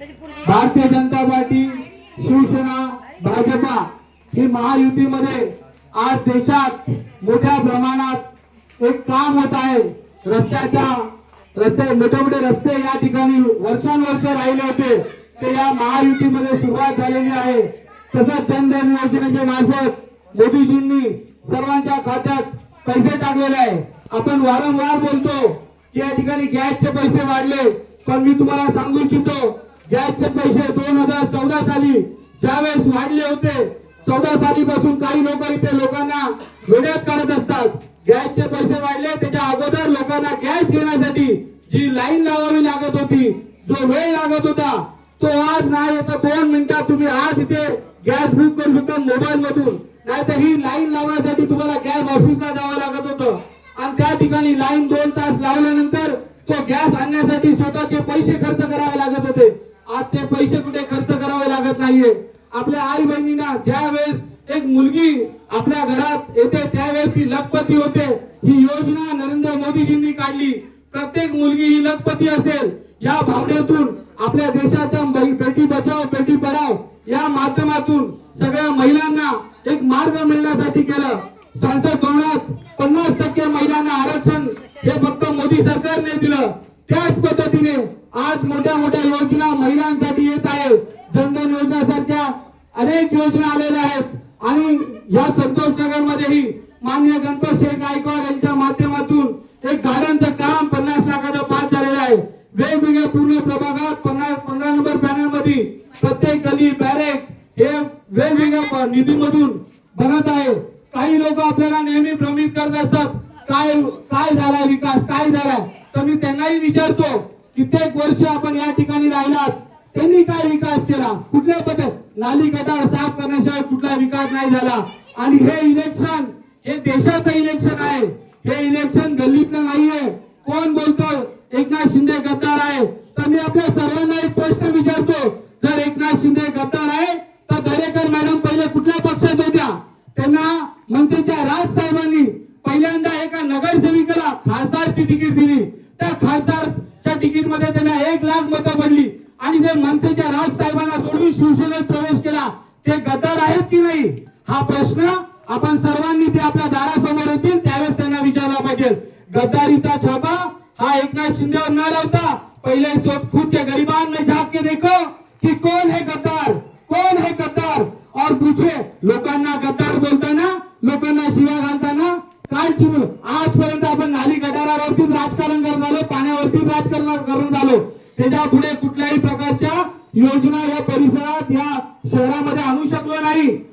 भारतीय जनता पार्टी शिवसेना भाजपा ही महायुतीमध्ये आज देशात मोठ्या प्रमाणात एक काम होत आहे. रस्त्याच्या रस्ते मोठे मोठे रस्ते या ठिकाणी वर्षानुवर्ष राहिले होते. ते या महायुतीमध्ये सुरुवात झालेली आहे. तसंच जनधन योजनेच्या मार्फत मोदीजींनी सर्वांच्या खात्यात पैसे टाकलेले आहे. आपण वारंवार बोलतो की या ठिकाणी गॅसचे पैसे वाढले. पण मी तुम्हाला सांगू इच्छितो गॅसचे पैसे दोन हजार चौदा साली ज्यावेळेस वाढले होते चौदा साली पासून काही लोक इथे लोकांना वेड्यात काढत असतात. गॅसचे पैसे वाढले त्याच्या अगोदर लोकांना गॅस घेण्यासाठी जी लाईन लावावी लागत होती जो वेळ लागत होता तो आज नाही तर दोन मिनिटात तुम्ही आज इथे गॅस बुक करू शकता मोबाईल मधून नाही तर ही लाईन लावण्यासाठी तुम्हाला गॅस ऑफिसला जावं लागत होतं. आणि त्या ठिकाणी लाईन दोन तास लावल्यानंतर तो गॅस आणण्यासाठी स्वतःचे पैसे खर्च करावे लागत होते. आज ते पैसे कुठे खर्च करावे लागत नाहीये. आपल्या आई बहिणींना ज्या वेळेस एक मुलगी आपल्या घरात येते त्यावेळेस ती लखपती होते. ही योजना नरेंद्र मोदीजींनी काढली. प्रत्येक मुलगी ही लखपती असेल. या भावनेतून आपल्या देशाच्या बेटी बचाव बेटी पढाव या माध्यमातून सगळ्या महिलांना एक मार्ग मिळण्यासाठी केलं. संसद भवनात पन्नास टक्के महिलांना आरक्षण हे फक्त मोदी सरकारने दिलं. त्याच पद्धतीने आज मोठ्या मोठ्या योजना महिलांसाठी येत आहे जनधन योजना सारख्या अनेक योजना आलेल्या आहेत. आणि या संतोष नगर मध्येही मान्य गणपत शेख गायकवाड यांच्या माध्यमातून एक गार्डनचं काम पन्नास लाखाचं पास झालेलं आहे. वेगवेगळ्या पूर्ण प्रभागात पंधरा पंधरा नंबर पॅनलमध्ये प्रत्येक गली बॅरेक हे वेगवेगळ्या निधीमधून बनत आहे. काही लोक आपल्याला नेहमी भ्रमित करत असतात. काय काय झालाय विकास? काय झालाय? तर मी त्यांनाही विचारतो. कित्येक वर्ष आपण या ठिकाणी राहिलात. त्यांनी काय विकास केला? कुठल्या पद्धत नाली गटार साफ करण्याशिवाय कुठला विकास नाही झाला. आणि हे इलेक्शन हे देशाचं इलेक्शन आहे. हे इलेक्शन गल्लीतलं नाहीये. कोण बोलतो एकनाथ शिंदे गद्दार आहे. तर मी आपल्या सर्वांना एक प्रश्न ते गद्दार आहेत की नाही? हा प्रश्न आपण सर्वांनी ते आपल्या दारासमोर येतील त्यावेळेस त्यांना विचारला पाहिजे. गद्दारीचा छापा हा एकनाथ शिंदेवर न लावता पहिले खुद के गरीबान में झाक के देखो की कोण हे गद्दार? कोण हे गद्दार? और पूछे लोकांना गद्दार बोलताना लोकांना शिवा घालताना काय चिमू आजपर्यंत आपण नाली गटारावरतीच राजकारण करत आलो पाण्यावरतीच राजकारण करत झालो त्याच्या पुढे कुठल्याही प्रकारच्या योजना या परिसरात या शहरामध्ये आणू शकलो नाही.